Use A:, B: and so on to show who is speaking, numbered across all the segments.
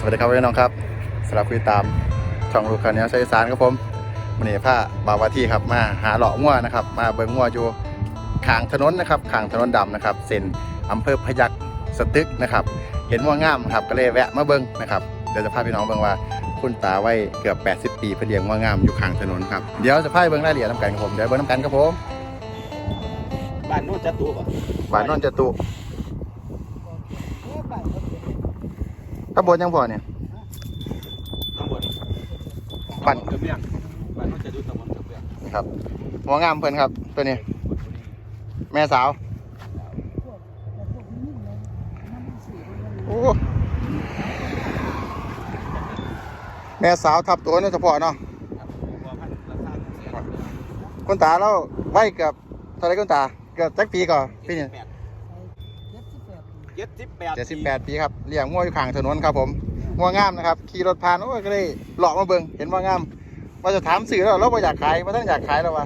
A: สวัสดีครับพี่น้องครับสำหรับคุยตามช่องลูกคันนี้ใช้สารครับผมวันนี้ผ้าบาวาที่ครับมาหาหล่องัวนะครับ มาเบิ้งงัวอยู่ข้างถนนนะครับข้างถนนดำนะครับเส้นอำเภอพยัคฆ์สตึกนะครับ เห็นงัวงามครับก็เลยแวะมาเบิ้งนะครับเดี๋ยวจะพาพี่น้องเบิ้งว่าคุณตาไว้เกือบ 80 ปีเพื่อเลี้ยงงัวงามอยู่ข้างถนนครับเดี๋ยวจะพาไปเบิ้งรายละเอียดน้ำกันครับผมเดี๋ยวเบิ้งน้ำกันครับผม
B: บ้านโน้นจัตุป่ะ
A: บ้านนอนจตุ ตำบลยังพอเนี่ย
B: ตำบล
A: บ้าน
B: กระเบียงบ้านโน้นจัตุตำบลกระเบียง
A: ครับงัวงามเพิ่นครับ ตัวนี้ แม่สาว โอ้ แม่สาวทับตัวนี่เฉพาะเนาะ
B: บัวพันธุ์ราคาแสน
A: คุณตาเราไว้เกือบเท่าไรคุณตา เกือบจักปีก่อนปีนี้
B: เจ็ดสิบแปด
A: เจ็ดสิบแปดปีครับเลี้ยงงัวอยู่ข้างถนนครับผมงัวงามนะครับขี่รถผ่านโอ้ยก็เลยหลอกมาเบิ่งเห็นว่างามว่าจะถามสื่อแล้วเราไม่อยากขายมาตั้งอยากขายแล้ววะ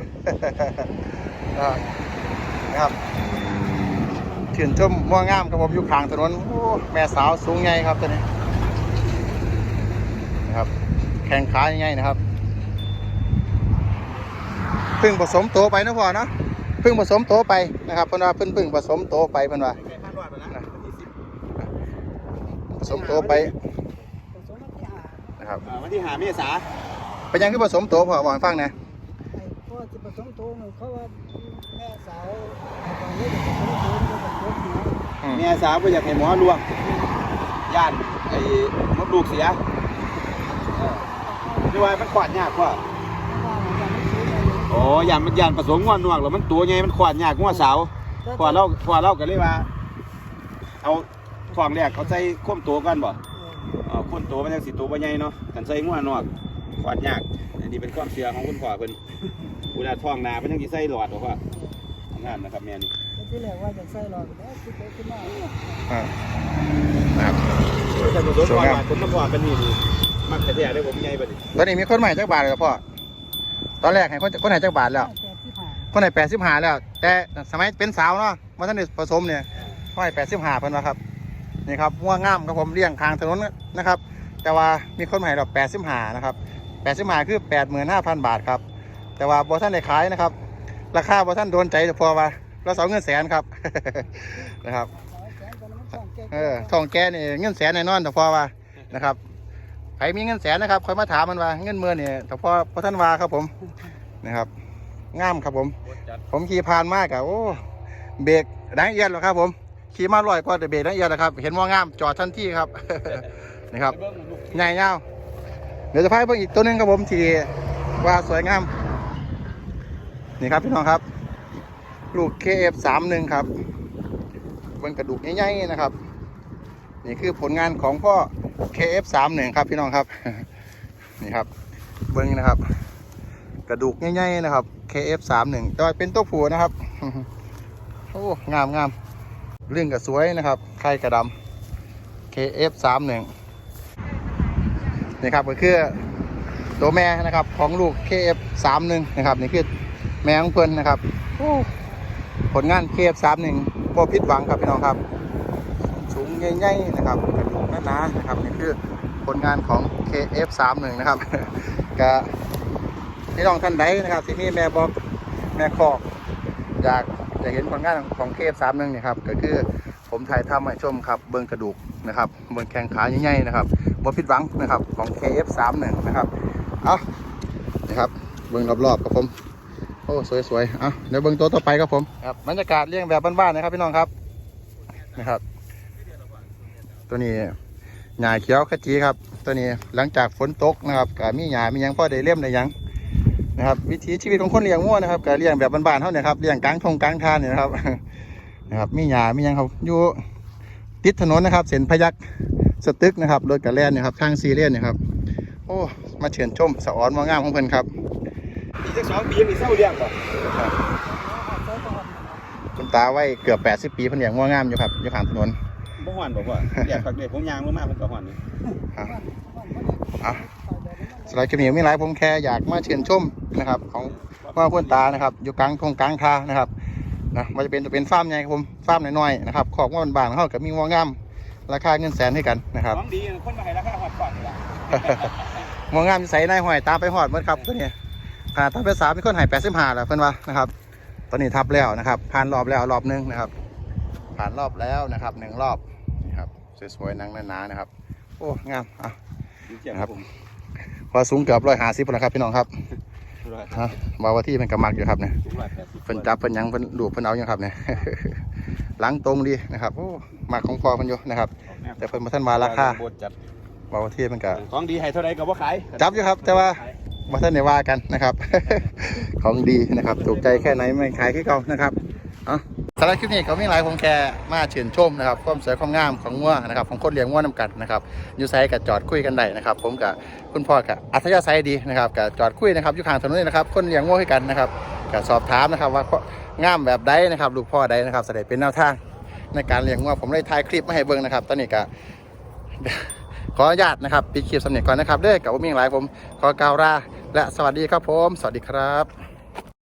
A: นะครับถื่นชมงัวงามครับผมอยู่ข้างถนนโอ้แม่สาวสูงใหญ่ครับตัวนี้นะครับ แข่งขาใหญ่ๆนะครับพึ่งผสมโตไปนะพ่อเนาะพึ่งผสมโตไปนะครับเพิ่นว่าเพิ่นพึ่งผสมโตไปเพิ่นว่า
B: พันร้อยไปแล้ววันที่สิบ
A: ผส มโตไปนะครับ
B: อ่าวันที่หาเมษา
A: เป็นยังคือผสมโตพ่อบอกให้ฟังหนะ
C: พ่อจะผสมโตหนึ่งเขาว่าแม่สาวตอนนี้จะผสมโตมันจะผสมหัว
B: เมษาไปอยากให้หมอลวงย่านไอ้มดลูกเสียเออนี่ว่ามันขวาดยากกว่า
C: ว่ามันจะไม่ซื้อเลย
B: โอ้ย่านมันย่านผสมงวนนวกแล้วมันตัวใหญ่มันขวาดยากงัวสาวขวาดเราขวาดเราก็เลยว่า เอา ทองแรกเขาใส่ข้มตัวกันบ่อ่าคนโตมันยังสิโตบ่ใหญ่เนาะกันใส่หัวนอกขวาดยาก อันนี้เป็นความเชื่อของคุณพ่อเพิ่นเวลาท้องนาเพิ่นยังสิใส่หลอดบ่ว่าทำงานนะครับแม่นี่
C: ที่แรกว่าจะใส่หลอดแล้วคิดไปคิดมา
A: อ่านะครับ
B: แต่ผสม
A: สวยงาม
B: ผมมาพ่อเป็นนี่นี่มักแท้ๆได้ผมใหญ่บัดนี้
A: ตอนนี้มีคนใหม่จักบาทเลยพ่อตอนแรกให้คนคนไหนจักบาทแล้ว
C: แต่ที่ผ่าน
A: คนไหนแปดสิบห้าแล้ว แต่สมัยเป็นสาวเนาะมาท่านได้ผสมเนี่ยเขาให้แปดสิบห้าเพิ่นว่าครับ นี่ครับงัวงามครับผมเลี้ยงข้างถนนนะครับ แต่ว่ามีคนใหม่เราแปดสิบห้านะครับแปดสิบห้าคือแปดหมื่นห้าพันบาทครับ แต่ว่าบอท่านได้ขายนะครับ ราคาบอท่านโดนใจแต่พอว่าเราเสาเงินแสนครับนะครับ
C: แสนตอนนั้นต้องแก้
A: เออทองแกนี่เงินแสนแน่นอนแต่พอว่านะครับใครมีเงินแสนนะครับคอยมาถามมันว่าเงินเมื่อนี่แต่พอพอท่านว่าครับผมนะครับงามครับผม ผมขี่ผ่านมากอะโอ้เบรกดังเอียดหรอครับผม ขี่มาลอยก็แต่เบรกดังเอียดนะครับ เห็นว่างามจอดทันทีครับ นี่ครับใหญ่ยาเดี๋ยวจะพาไปเบิ่งอีกตัวนึงครับผมทีว่าสวยงาม นี่ครับพี่น้องครับ ลูก KF31 ครับเบิ่งกระดูกใหญ่ๆนะครับ นี่คือผลงานของพ่อ KF31 ครับพี่น้องครับ นี่ครับเบิ้งนะครับ กระดูกใหญ่ๆนะครับ KF31 แต่ว่าเป็นตัวผู้นะครับ โอ้ งามงาม เรื่องก็สวยนะครับไข่กระดำ KF31 นี่ครับก็คือตัวแม่นะครับของลูก KF31 นะครับนี่คือแม่ของเพิ่อนนะครับผลงาน KF31 บ่ผิดหวังครับพี่น้องครับ สูงใหญ่ๆนะครับกระดูกหนาๆนะครับนี่คือผลงานของ KF31 นะครับก็พี่น้องท่านใดนะครับที่มีแม่บอกแม่คอกอยาก จะเห็นผลงานของ KF31 เนี่ยครับก็คือผมถ่ายทำให้ชมครับเบิ้งกระดูกนะครับเบิ้งแข้งขาใหญ่ๆนะครับบ่ผิดหวังนะครับของ KF31 นะครับเอานะครับเบิ้งรอบๆครับผมโอ้สวยๆเอาเดี๋ยวเบิ้งตัวต่อไปครับผมครับบรรยากาศเลี้ยงแบบบ้านๆนะครับพี่น้องครับนะครับ ตัวนี้หญ้าเขียวขจีครับ ตัวนี้หลังจากฝนตกนะครับก็มีหญ้ามีหยังพอได้เลี่ยมได้หยัง นะครับวิถีชีวิตของคนเลี้ยงวัวนะครับก็เลี้ยงแบบบ้านๆเท่านี้ครับเลี้ยงกลางทงกลางทานเนี่ยนะครับนะครับมีหญ้ามีหยังครับอยู่ติดถนนนะครับ เส้นพยักสตึกนะครับรถกระแล่นเนะครับทางซีเรียนนะครับ โอ้มาเชิญชมสะออนว่างามของเพิ่นครับ
B: อีกสักสองปีมีเศร้าเลี้ยงบ่
A: คุณตาไว้เกือบ80ปีเพิ่นเลี้ยงวัวงามอยู่ครับอยู่ข้างถนน
B: บ่ฮ้อนบ่พ่อเรียกฝักเด็ดผมยางลงมาผมก็ฮ้อนนี่
A: อะอะสไลด์คลิปนี้มีหลายผมแค่อยากมาเชิญชม นะครับ ของว่าเพื่อนตานะครับอยู่กลางทงกลางทานะครับนะมันจะเป็นจะเป็นฟาร์มใหญ่ครับผมฟาร์มน้อยๆนะครับขอบว่าบานๆเขากับมีวัวงามราคาเงินแสนให้กันนะครับ
B: ของดีคนมาให้ราคาหอดก่อนนี่ล่ะ
A: มองงามใส่นายหอยตามไปหอดเมื่อครับตัวนี้ขนาดตอนเป็นสามมีคนใหายแปดสิบห้าแล้วเพื่อนว่านะครับตอนนี้ทับแล้วนะครับ ผ่านรอบแล้วรอบหนึงนะครับ ผ่านรอบแล้วนะครับหนึ่งรอบนี่ครับสวยๆหนังหนาๆนะครับ โอ้งามอะครับพอสูงเกือบร้อยห้าสิบแล้วครับพี่น้องครับ ฮะบาวาที่เป็นกระมักอยู่ครับเนี่ย
B: สูงร้อยแปดสิบ
A: เพิ่นจับเพิ่นหยังเพิ่นดูเพิ่นเอาอยู่ครับเนี่ยหลังตรงดีนะครับโอ้มักของพอเพิ่นอยู่นะครับ แต่เพิ่นมาท่านมาราคา
B: โบดจัด
A: บาวาที่มันก็
B: ของดีให้เท่าไรก็บ่ขาย
A: จับอยู่ครับ แต่ว่ามาท่านได้ว่ากันนะครับ ของดีนะครับ ถูกใจแค่ไหนไม่ขายแค่เก่านะครับเอะ สำหรับคลิปนี้เขามีหลายของแค่มาเชื่นชมนะครับความสวยความงามของงัวนะครับของคนเลี้ยงงัวนำกันนะครับอยู่ไซกับจอดคุยกันได้นะครับ ผมกับคุณพ่อกับอัธยาศัยดีนะครับกับจอดคุยนะครับอยู่ข้างถนนนี่นะครับ คนเลี้ยงงัวให้กันนะครับกับสอบถามนะครับว่างามแบบใดนะครับลูกพ่อใดนะครับแสดงเป็นแนวทางในการเลี้ยงงัวผมเลยถ่ายคลิปมาให้เบิ่งนะครับตอนนี้ก็ขออนุญาตนะครับปิดคลิปสำเนียงก่อนนะครับเด้อกับว่ามีหลายผมขอกาวลาและสวัสดีครับผม สวัสดีครับ